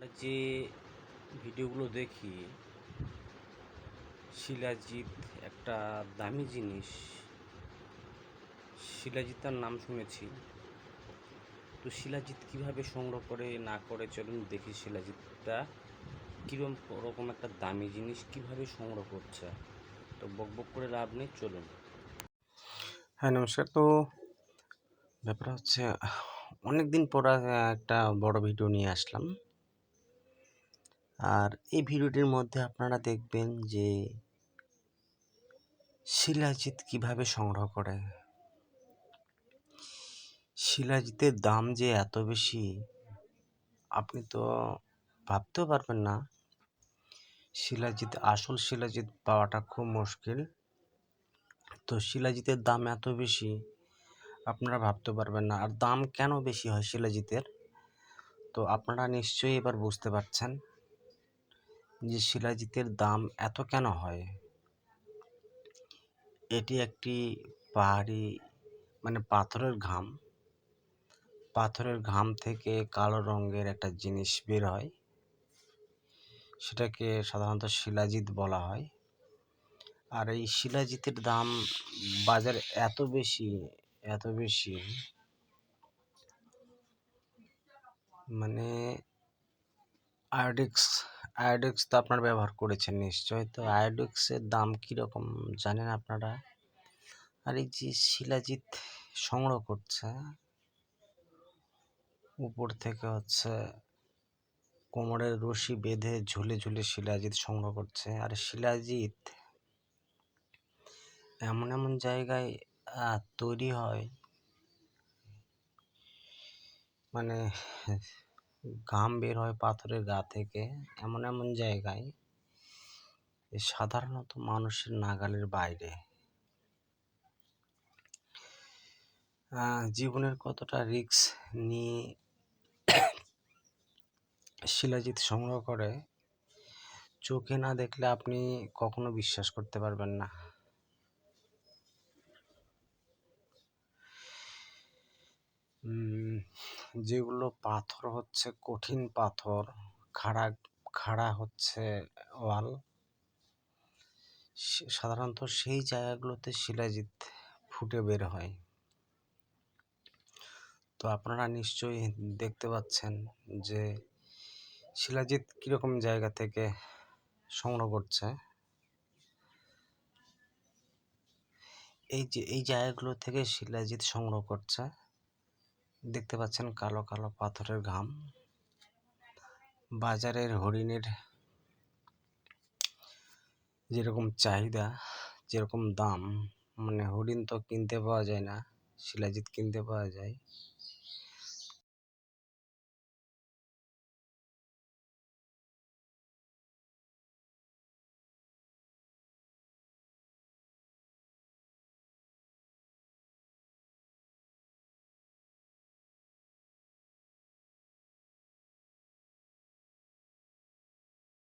আমরা যে ভিডিওগুলো দেখি, শিলাজিৎ একটা দামি জিনিস। শিলাজিৎ তার নাম শুনেছি। তো শিলাজিৎ কীভাবে সংগ্রহ করে, না করে, চলুন দেখি শিলাজিৎটা কীরকম রকম একটা দামি জিনিস কীভাবে সংগ্রহ করছে। তো বক বক করে লাভ নেই, চলুন। হ্যাঁ নমস্কার। তো ব্যাপার হচ্ছে অনেক দিন পর একটা বড় ভিডিও নিয়ে আসলাম। আর এই ভিডিওটির মধ্যে আপনারা দেখবেন যে শিলাজিৎ কীভাবে সংগ্রহ করে। শিলাজিতের দাম যে এত বেশি, আপনি তো ভাবতেও পারবেন না। শিলাজিৎ, আসল শিলাজিৎ পাওয়াটা খুব মুশকিল। তো শিলাজিতের দাম এত বেশি, আপনারা ভাবতে পারবেন না। আর দাম কেন বেশি হয় শিলাজিতের? তো আপনারা নিশ্চয়ই এবার বুঝতে পারছেন। যে শিলাজিতের দাম এত কেন হয়? এটি একটি পাহাড়ি মানে পাথরের ঘাম। পাথরের ঘাম থেকে কালো রঙের একটা জিনিস বের হয়। সেটাকে সাধারণত শিলাজিৎ বলা হয়। আর এই শিলাজিতের দাম বাজারে এত বেশি এত বেশি মানে আয়োডিক্স আয়োডিক্স তো আপনারা ব্যবহার করেছেন নিশ্চয়ই। তো আয়োডিক্সের দাম কীরকম জানেন আপনারা? আর এই যে শিলাজিৎ সংগ্রহ করছে, উপর থেকে হচ্ছে কোমরের রশি বেঁধে ঝুলে ঝুলে শিলাজিৎ সংগ্রহ করছে। আর শিলাজিৎ এমন এমন জায়গায় তৈরি হয় মানে ঘাম বের হয় পাথরের গা থেকে, এমন এমন জায়গায় সাধারণত মানুষের নাগালের বাইরে। জীবনের কতটা রিস্ক নিয়ে শিলাজিৎ সংগ্রহ করে, চোখে না দেখলে আপনি কখনো বিশ্বাস করতে পারবেন না। যেগুলো পাথর হচ্ছে, কঠিন পাথর, খাড়া খাড়া হচ্ছে ওয়াল। সাধারণত সেই জায়গাগুলোতে শিলাজিৎ ফুটে বের হয়। তো আপনারা নিশ্চয়ই দেখতে পাচ্ছেন যে শিলাজিৎ কীরকম জায়গা থেকে সংগ্রহ করছে। এই যে, এই জায়গাগুলো থেকে শিলাজিৎ সংগ্রহ করছে। দেখতে পাচ্ছেন কালো কালো পাথরের ঘাম। বাজারের হরিণের যেরকম চাহিদা, যেরকম দাম মানে হরিণ তো কিনতে পাওয়া যায় না, শিলাজিৎ কিনতে পাওয়া যায়।